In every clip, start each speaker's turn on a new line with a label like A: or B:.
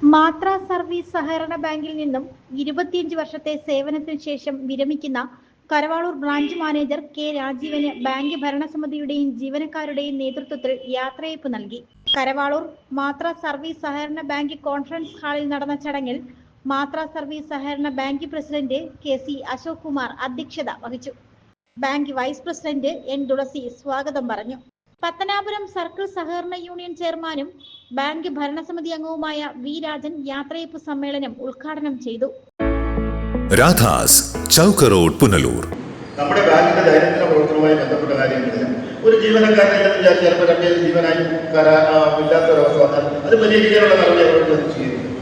A: മാത്ര സർവീസ് സഹകരണ ബാങ്കിൽ നിന്നും ഇരുപത്തിയഞ്ച് വർഷത്തെ സേവനത്തിനു ശേഷം വിരമിക്കുന്ന കരവാളൂർ ബ്രാഞ്ച് മാനേജർ കെ രാജീവന് ബാങ്ക് ഭരണസമിതിയുടെയും ജീവനക്കാരുടെയും നേതൃത്വത്തിൽ യാത്രയയപ്പ് നൽകി. കരവാളൂർ മാത്ര സർവീസ് സഹകരണ ബാങ്ക് കോൺഫറൻസ് ഹാളിൽ നടന്ന ചടങ്ങിൽ മാത്ര സർവീസ് സഹകരണ bank president K C Ashok Kumar അധ്യക്ഷത വഹിച്ചു. Bank vice president N Thulasi സ്വാഗതം പറഞ്ഞു. പത്തനാപുരം സർക്കിൾ സഹകരണ യൂണിയൻ ചെയർമാനും ബാങ്ക് ഭരണസമിതി അംഗവുമായ വി രാജൻ യാത്രയപ്പ് സമ്മേളനം ഉദ്ഘാടനം ചെയ്തു.
B: രാധാസ് ചൗക്ക് റോഡ് പുനലൂർ.
C: നമ്മുടെ ബാങ്കിന്റെ ദൈനംദിന പ്രവർത്തനവുമായി ബന്ധപ്പെട്ട കാര്യങ്ങളിൽ ഒരു ജീവനക്കാരനെ എന്ന് വിചാരിച്ച് ചിലപ്പോൾ രണ്ട് ജീവനായി ഇല്ലാത്ത ഒരവസ്ഥ വന്നാൽ അത് പരിഹരിക്കാനുള്ള നടപടി അവരോട് സ്വീകരിക്കും.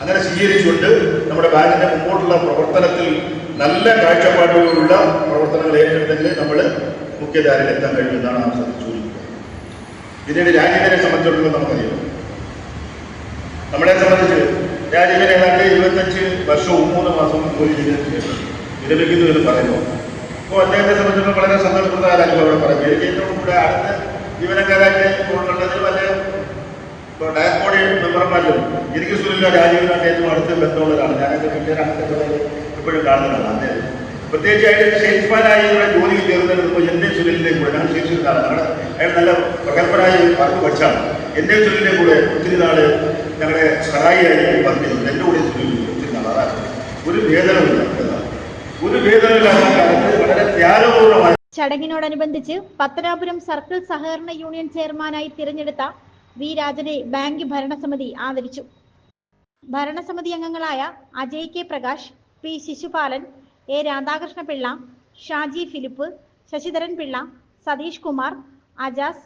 C: അങ്ങനെ സ്വീകരിച്ചുകൊണ്ട് നമ്മുടെ ബാങ്കിന്റെ മുമ്പോട്ടുള്ള പ്രവർത്തനത്തിൽ നല്ല കാഴ്ചപ്പാടുകളുള്ള പ്രവർത്തനങ്ങൾ ഏറ്റെടുത്തെങ്കിൽ നമ്മൾ മുഖ്യധാരയിൽ എത്താൻ കഴിയുമെന്നാണ് നാം ശ്രദ്ധിച്ചു പിന്നീട് രാജ്യത്തിനെ സംബന്ധിച്ചിടത്തോളം നമുക്കറിയാം. നമ്മളെ സംബന്ധിച്ച് രാജീവൻ ഏതാണ്ട് ഇരുപത്തഞ്ച് വർഷവും മൂന്ന് മാസവും ജോലി ചെയ്തതിനു ശേഷം വിരമിക്കുന്നു എന്ന് പറയുന്നു. അപ്പോൾ അദ്ദേഹത്തെ സംബന്ധിച്ചിടത്തോളം വളരെ സന്തോഷപ്രദമായ അനുഭവം അവിടെ പറഞ്ഞു. എനിക്ക് കൂടെ അടുത്ത ജീവനക്കാരായിട്ട് വല്ല ഇപ്പോൾ ഡയസ്പോഡി മെമ്പർമാരിലും എനിക്ക് സുനിലോ രാജീവിനായിട്ട് ഏറ്റവും അടുത്ത ബന്ധമുള്ളതാണ് ഞാനൊക്കെ വലിയ അങ്ങനത്തെ എപ്പോഴും കാണുന്നതാണ് അദ്ദേഹം പ്രത്യേകിച്ചായിട്ട് സെയിൽസ്മാനായി ഇവിടെ ജോലി കയറുന്നതിന് മുമ്പ് എന്റെ സുനിലിന്റെ കൂടെ ഞാൻ അവിടെ അയാൾ നല്ല പ്രഗത്ഭനായി വർക്ക് പഠിച്ചാണ്. എന്റെ സുനിലിന്റെ കൂടെ ഒത്തിരി ഞങ്ങളുടെ സഹായിയായി ചെയ്തിട്ടുണ്ട് എന്റെ കൂടെ നാൾ അതാണ് ഒരു വേദനമില്ല. ഒരു വേതനമില്ലാത്ത കാലത്ത് വളരെ ത്യാഗപൂർവമായി
A: ചടങ്ങിനോടനുബന്ധിച്ച് പത്തനാപുരം സർക്കിൾ സഹകരണ യൂണിയൻ ചെയർമാനായി തിരഞ്ഞെടുത്ത വി. രാജനെ ബാങ്ക് ഭരണസമിതി ആദരിച്ചു. ഭരണസമിതി അംഗങ്ങളായ Ajay K Prakash P. Sisupalan A. Radhakrishna Pillai Shaji Philip Sasidharan Pillai Satheesh Kumar Ajas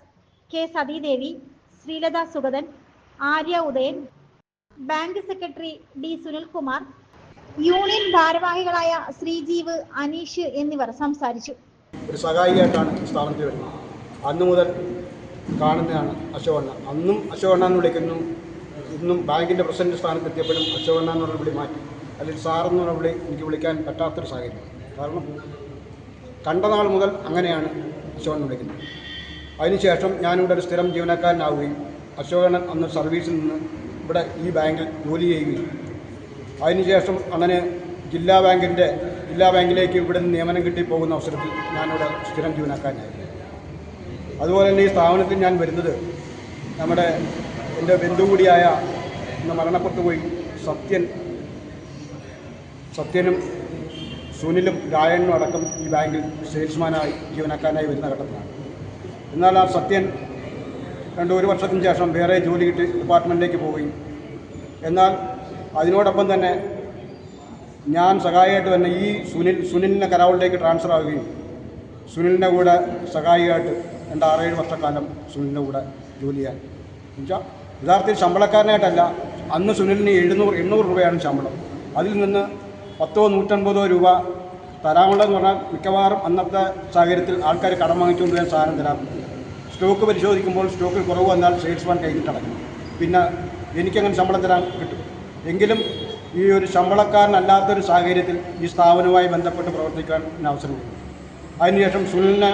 A: K. Sathidevi Sreelatha Sugathan Arya Udayan bank secretary D Sunilkumar union ഭാരവാഹികളായ ശ്രീജീവ് അനീഷ് എന്നിവർ സംസാരിച്ചു.
D: ഒരു സഹായിയായിട്ടാണ് സ്ഥാപനത്തിൽ വരുന്നത്. അന്ന് മുതൽ കാണുന്നതാണ് അശോകണ്ണ അന്നും അശോകണ്ണ എന്ന് വിളിക്കുന്നു. ഇന്നും ബാങ്കിന്റെ പ്രസിഡന്റ് സ്ഥാനത്തെത്തിയപ്പോഴും അശോകണ്ണ എന്നുള്ള വിളി മാറ്റി. അല്ലെങ്കിൽ സാർ എന്നുള്ള വിളി എനിക്ക് വിളിക്കാൻ പറ്റാത്തൊരു സാഹചര്യം. കാരണം കണ്ട നാൾ മുതൽ അങ്ങനെയാണ് അശോകൻ വിളിക്കുന്നത്. അതിനുശേഷം ഞാനിവിടെ ഒരു സ്ഥിരം ജീവനക്കാരനാവുകയും അശോകണ്ണൻ അന്ന് സർവീസിൽ നിന്ന് ഇവിടെ ഈ ബാങ്കിൽ ജോലി ചെയ്യുകയും അതിനുശേഷം അങ്ങനെ ജില്ലാ ബാങ്കിന്റെ ജില്ലാ ബാങ്കിലേക്ക് ഇവിടെ നിന്ന് നിയമനം കിട്ടി പോകുന്ന അവസരത്തിൽ ഞാനിവിടെ സ്ഥിരം ജീവനക്കാരനായിരുന്നു അതുപോലെ തന്നെ ഈ സ്ഥാപനത്തിൽ ഞാൻ വരുന്നത് നമ്മുടെ എന്റെ ബന്ധു കൂടിയായ ഇന്ന് മരണപ്പെട്ടു പോയി സത്യൻ സത്യനും സുനിലും രായണ്ണും അടക്കം ഈ ബാങ്കിൽ സെയിൽസ്മാനായി ജീവനക്കാരനായി വരുന്ന ഘട്ടത്തിലാണ്. എന്നാൽ ആ സത്യൻ രണ്ട് ഒരു വർഷത്തിന് ശേഷം വേറെ ജോലി കിട്ടി ഡിപ്പാർട്ട്മെന്റിലേക്ക് പോവുകയും. എന്നാൽ അതിനോടൊപ്പം തന്നെ ഞാൻ സഹായിയായിട്ട് തന്നെ ഈ സുനിൽ സുനിലിനെ കരാവളിലേക്ക് ട്രാൻസ്ഫർ ആവുകയും സുനിലിന്റെ കൂടെ സഹായിയായിട്ട് രണ്ട് ആറേഴ് വർഷക്കാലം സുനിലിന്റെ കൂടെ ജോലി ചെയ്യാൻ എന്നുവെച്ചാൽ യഥാർത്ഥത്തിൽ ശമ്പളക്കാരനായിട്ടല്ല അന്ന് സുനിലിന് എഴുന്നൂറ് എണ്ണൂറ് രൂപയാണ് ശമ്പളം. അതിൽ നിന്ന് പത്തോ നൂറ്റൻപതോ രൂപ തരാമുള്ളതെന്ന് പറഞ്ഞാൽ മിക്കവാറും അന്നത്തെ സാഹചര്യത്തിൽ ആൾക്കാർ കടം വാങ്ങിച്ചുകൊണ്ട് ഞാൻ സാധനം തരാറുണ്ട്. സ്റ്റോക്ക് പരിശോധിക്കുമ്പോൾ സ്റ്റോക്കിൽ കുറവ് വന്നാൽ സെയിൽസ്മാൻ കൈകിട്ടടക്കും പിന്നെ എനിക്കങ്ങനെ ശമ്പളം തരാൻ കിട്ടും. എങ്കിലും ഈ ഒരു ശമ്പളക്കാരനല്ലാത്തൊരു സാഹചര്യത്തിൽ ഈ സ്ഥാപനവുമായി ബന്ധപ്പെട്ട് പ്രവർത്തിക്കാൻ അവസരം കിട്ടും അതിനുശേഷം സുനിലിനെ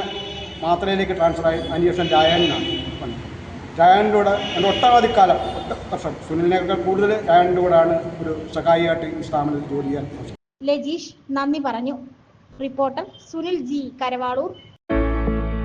D: മാത്രയിലേക്ക് ട്രാൻസ്ഫറായി അതിനുശേഷം രായനാണ് വന്നത്. രായന്റെ കൂടെ എന്റെ ഒട്ടനവധി കാലം വർഷം സുനിലിനേക്കാൾ കൂടുതൽ രായന്റെ കൂടെയാണ് ഒരു സഹായിയായിട്ട് ഈ സ്ഥാപനത്തിൽ ജോലി ചെയ്യാൻ
A: ലജീഷ് നന്ദി പറഞ്ഞു. Reporter Sunil G Karavaloor.